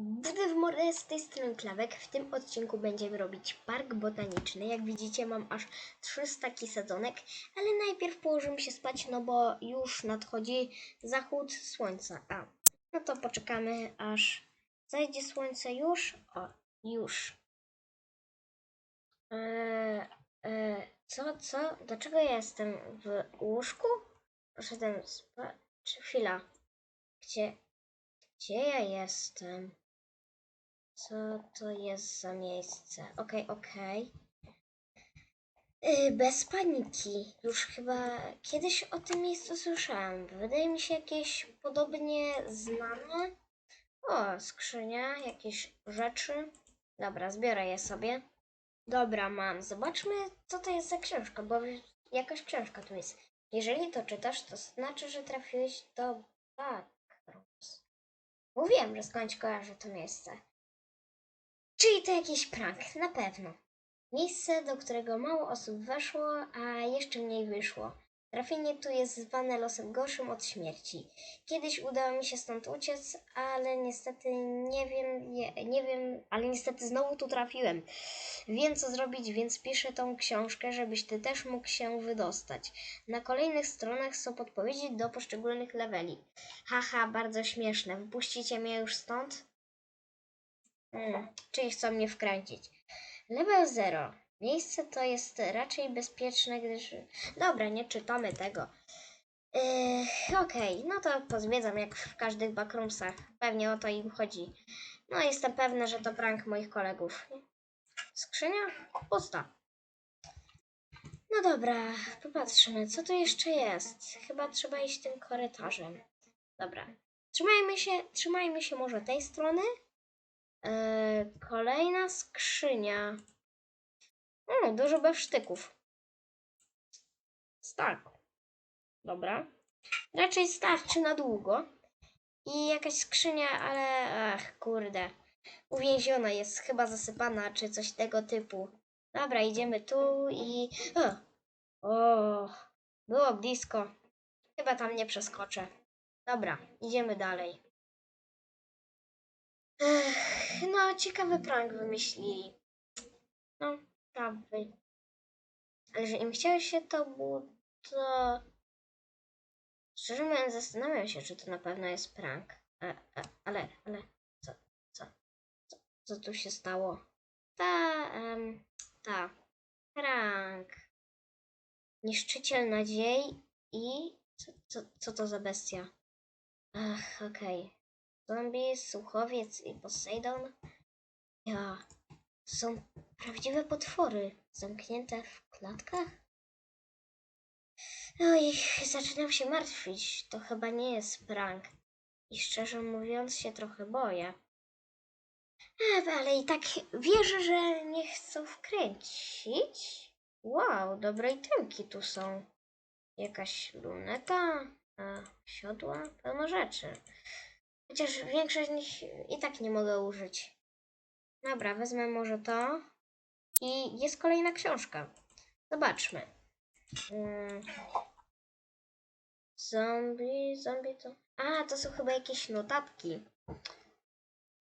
Budy w mordę z tej strony Klawek. W tym odcinku będziemy robić park botaniczny. Jak widzicie mam aż 300 sadzonek, ale najpierw położymy się spać, no bo już nadchodzi zachód słońca. A, no to poczekamy aż zajdzie słońce już. O, już. Eee, co, co? Dlaczego ja jestem w łóżku? Poszedłem spać. Chwila. Gdzie, gdzie ja jestem? Co to jest za miejsce? Okej, okej. Yy, Bez paniki. Już chyba kiedyś o tym miejscu słyszałam. Wydaje mi się jakieś podobnie znane. O, skrzynia, jakieś rzeczy. Dobra, zbiorę je sobie. Dobra, mam. Zobaczmy, co to jest za książka, bo jakaś książka tu jest. Jeżeli to czytasz, to znaczy, że trafiłeś do Backrooms. Mówiłem, że skądś kojarzę to miejsce. Czyli to jakiś prank, na pewno. Miejsce, do którego mało osób weszło, a jeszcze mniej wyszło. Trafienie tu jest zwane losem gorszym od śmierci. Kiedyś udało mi się stąd uciec, ale niestety nie wiem, nie, nie wiem, ale niestety znowu tu trafiłem. Wiem co zrobić, więc piszę tą książkę, żebyś ty też mógł się wydostać. Na kolejnych stronach są podpowiedzi do poszczególnych leveli. Haha, bardzo śmieszne. Wypuścicie mnie już stąd? Hmm, czyli chcą mnie wkręcić. Level 0. Miejsce to jest raczej bezpieczne, gdyż... Dobra, nie czytamy tego. Yy, Okej, no to pozwiedzam jak w każdych backroomsach. Pewnie o to im chodzi. No jestem pewna, że to prank moich kolegów. Skrzynia? Pusta. No dobra, popatrzmy, co tu jeszcze jest. Chyba trzeba iść tym korytarzem. Dobra. Trzymajmy się, trzymajmy się może tej strony. Yy, kolejna skrzynia. O, dużo bewsztyków. Tak. Dobra. Raczej starczy na długo. I jakaś skrzynia, ale ach, kurde. Uwięziona jest, chyba zasypana, czy coś tego typu. Dobra, idziemy tu i... O, o było blisko. Chyba tam nie przeskoczę. Dobra, idziemy dalej. Ech, no, ciekawy prank wymyślili. No, prawy. Ale że im chciało się to było, to... Szczerze mówiąc, zastanawiam się, czy to na pewno jest prank. E, e, ale, ale, co, co, co, co tu się stało? Ta, ta, prank. Niszczyciel nadziei i... Co, co, co to za bestia? Ach, okej. Zombie, słuchowiec i Poseidon? Ja. Są prawdziwe potwory, zamknięte w klatkach? Oj, zaczynam się martwić. To chyba nie jest prank. I szczerze mówiąc się trochę boję. E, Ale i tak wierzę, że nie chcą wkręcić. Wow, dobre itemki tu są. Jakaś luneta, e, siodła, pełno rzeczy. Chociaż większość z nich i tak nie mogę użyć. Dobra, wezmę może to. I jest kolejna książka. Zobaczmy. Mm. Zombie, zombie to... A, to są chyba jakieś notatki.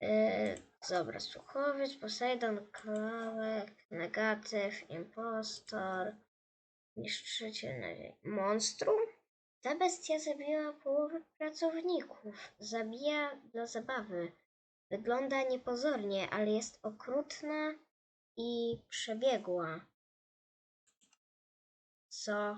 Yy, dobra, słuchowiec, Poseidon, Klawek, Negatyw, Impostor, Niszczyciel. Monstrum? Ta bestia zabiła połowę pracowników. Zabija dla zabawy. Wygląda niepozornie, ale jest okrutna i przebiegła. Co